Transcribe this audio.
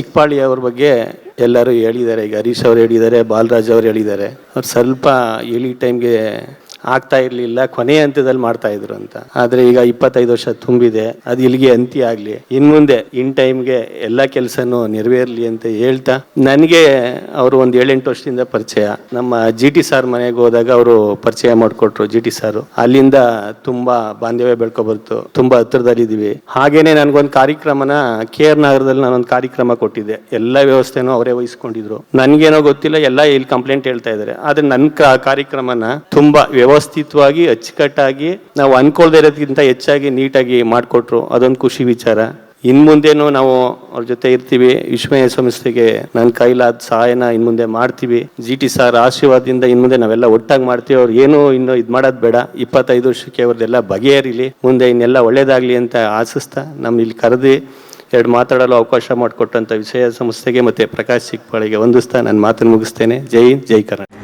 ಚಿಕ್ಕಪಾಳಿ ಅವ್ರ ಬಗ್ಗೆ ಎಲ್ಲರೂ ಹೇಳಿದ್ದಾರೆ. ಈಗ ಹರೀಶ್ ಅವ್ರು ಹೇಳಿದ್ದಾರೆ, ಬಾಲರಾಜ್ ಅವ್ರು ಹೇಳಿದ್ದಾರೆ. ಅವ್ರು ಸ್ವಲ್ಪ ಹೇಳಿ ಟೈಮ್ಗೆ ಆಗ್ತಾ ಇರಲಿಲ್ಲ ಕೊನೆ ಹಂತದಲ್ಲಿ ಮಾಡ್ತಾ ಇದ್ರು ಅಂತ. ಆದ್ರೆ ಈಗ ಇಪ್ಪತ್ತೈದು ವರ್ಷ ತುಂಬಿದೆ, ಅದು ಇಲ್ಲಿಗೆ ಅಂತ್ಯ ಆಗ್ಲಿ. ಇನ್ ಮುಂದೆ, ಇನ್ ಟೈಮ್ಗೆ ಎಲ್ಲ ಕೆಲಸನೂ ನೆರವೇರ್ಲಿ ಅಂತ ಹೇಳ್ತಾ, ನನಗೆ ಅವರು ಒಂದು ಏಳೆಂಟು ವರ್ಷದಿಂದ ಪರಿಚಯ. ನಮ್ಮ ಜಿ ಟಿ ಸಾರ್ ಮನೆಗೆ ಹೋದಾಗ ಅವರು ಪರಿಚಯ ಮಾಡಿಕೊಟ್ರು ಜಿ ಟಿ ಸಾರು. ಅಲ್ಲಿಂದ ತುಂಬಾ ಬಾಂಧವ್ಯ ಬೆಳ್ಕೊ ಬರ್ತು ತುಂಬಾ ಹತ್ರದಲ್ಲಿದ್ದೀವಿ. ಹಾಗೇನೆ ನನ್ಗೊಂದು ಕಾರ್ಯಕ್ರಮನ, ಕೆ ಆರ್ ನಗರದಲ್ಲಿ ನಾನೊಂದು ಕಾರ್ಯಕ್ರಮ ಕೊಟ್ಟಿದ್ದೆ. ಎಲ್ಲ ವ್ಯವಸ್ಥೆನೂ ಅವರೇ ವಹಿಸ್ಕೊಂಡಿದ್ರು. ನನ್ಗೇನೋ ಗೊತ್ತಿಲ್ಲ, ಎಲ್ಲ ಇಲ್ಲಿ ಕಂಪ್ಲೇಂಟ್ ಹೇಳ್ತಾ ಇದ್ದಾರೆ. ಆದ್ರೆ ನನ್ನ ಕಾರ್ಯಕ್ರಮನ ತುಂಬಾ ವ್ಯವಸ್ಥಿತವಾಗಿ, ಅಚ್ಚುಕಟ್ಟಾಗಿ ನಾವು ಅನ್ಕೊಳ್ದೇ ಇರೋದಕ್ಕಿಂತ ಹೆಚ್ಚಾಗಿ ನೀಟಾಗಿ ಮಾಡಿಕೊಟ್ರು. ಅದೊಂದು ಖುಷಿ ವಿಚಾರ. ಇನ್ನು ಮುಂದೇನು ನಾವು ಅವ್ರ ಜೊತೆ ಇರ್ತೀವಿ. ವಿಶ್ವಯ ಸಂಸ್ಥೆಗೆ ನನ್ನ ಕೈಲಾದ ಸಹಾಯನ ಇನ್ನು ಮುಂದೆ ಮಾಡ್ತೀವಿ. ಜಿ ಟಿ ಸಾರ್ ಆಶೀರ್ವಾದದಿಂದ ಇನ್ನು ಮುಂದೆ ನಾವೆಲ್ಲ ಒಟ್ಟಾಗಿ ಮಾಡ್ತೀವಿ. ಅವ್ರು ಏನು ಇನ್ನು ಇದು ಮಾಡೋದು ಬೇಡ. ಇಪ್ಪತ್ತೈದು ವರ್ಷಕ್ಕೆ ಅವ್ರದ್ದೆಲ್ಲ ಬಗೆಹರಿಲಿ. ಮುಂದೆ ಇನ್ನೆಲ್ಲ ಒಳ್ಳೇದಾಗಲಿ ಅಂತ ಆಶಿಸ್ತಾ. ನಮ್ಮ ಇಲ್ಲಿ ಕರೆದು ಎರಡು ಮಾತಾಡಲು ಅವಕಾಶ ಮಾಡಿಕೊಟ್ಟಂಥ ವಿಷಯ ಸಂಸ್ಥೆಗೆ ಮತ್ತೆ ಪ್ರಕಾಶ್ ಚಿಕ್ಕಪಾಳಿಗೆ ವಂದಿಸ್ತಾ ನನ್ನ ಮಾತನ್ನು ಮುಗಿಸ್ತೇನೆ. ಜೈ ಜೈ ಕರ್ನಾಟಕ.